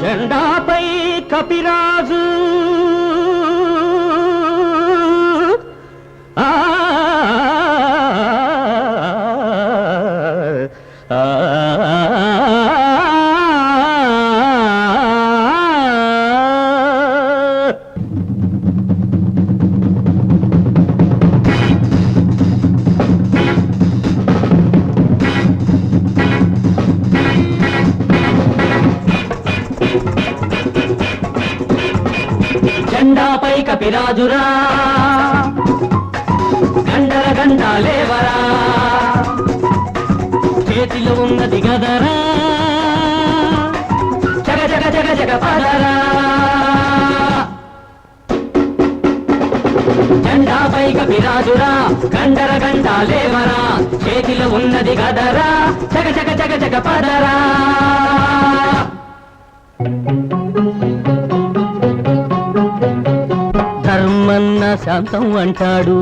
జెండాపై కపిరాజు ఆ, జెండాపై కపిరాజురా గండల గండాలేవరా చేతిలో ఉన్నది గదరా. జగ జగ జగ జగ పదరా. జెండాపై కపిరాజురా గండర గండాలేవరా చేతిలో ఉన్నది గదరా. జగ జగ జగ జగ పదరా. శాంతం అంటాడు.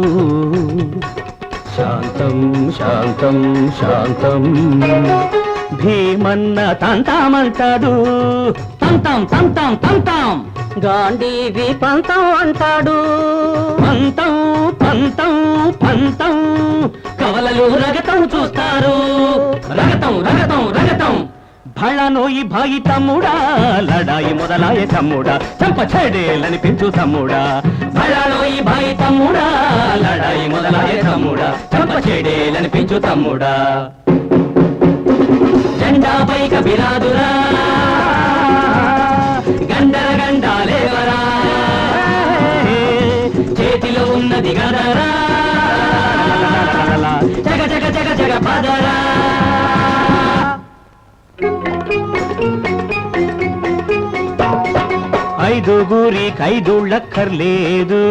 శాంతం శాంతం శాంతం. భీమన్న తంతామంటాడు తంతం తంతాం తంతం. గాంధీవి పంతం అంటాడు. పంతం పంతం పంతం. కవలలు రగతం చూస్తారు. రగతం రగతం భళనోయి భాయి తమ్ముడా లడాయి మొదలాయ తమ్ముడా చంప చెడేలనిపించు తమ్ముడా. భళనోయి భాయి తమ్ముడా లడాయి మొదలాయ తమ్ముడా చంప చెడేలనిపించు తమ్ముడా. జెండాపై కబిరాదురా గండర గండాలేవరా చేతిలో ఉన్నది గదరా. జగ జగ జగ జగ పదరా. ఐదుగురి కైదుళ్ళక్కర్లేదు.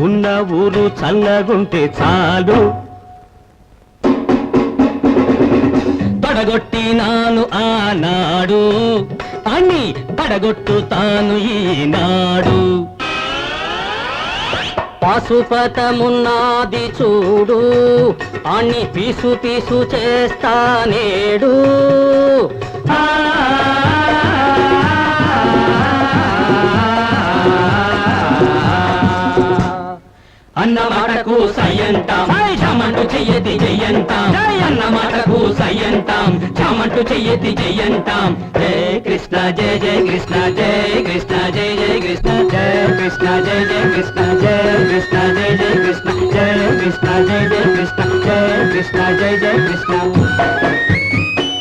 ఉన్న ఊరు చల్లగుంటే చాలు. పడగొట్టినాను ఆనాడు. అన్ని పడగొట్టుతాను ఈనాడు. పాశుపతమున్నది చూడు. అని పీసు పీసు చేస్తానేడు. ఆ అన్న మాటకు సయ్యంటాం చామంటు చెయ్యతి చెయ్యంటాం అన్న మాటకు సయ్యంటాం చామంటు చెయ్యతి చెయ్యంటాం జయ కృష్ణ జయ జయ కృష్ణ జయ కృష్ణ జయ జయ కృష్ణ జయ కృష్ణ జయ జయ కృష్ణ జయ కృష్ణ జయ జయ కృష్ణ జయ కృష్ణ జయ జయ కృష్ణ జయ కృష్ణ జయ జయ కృష్ణ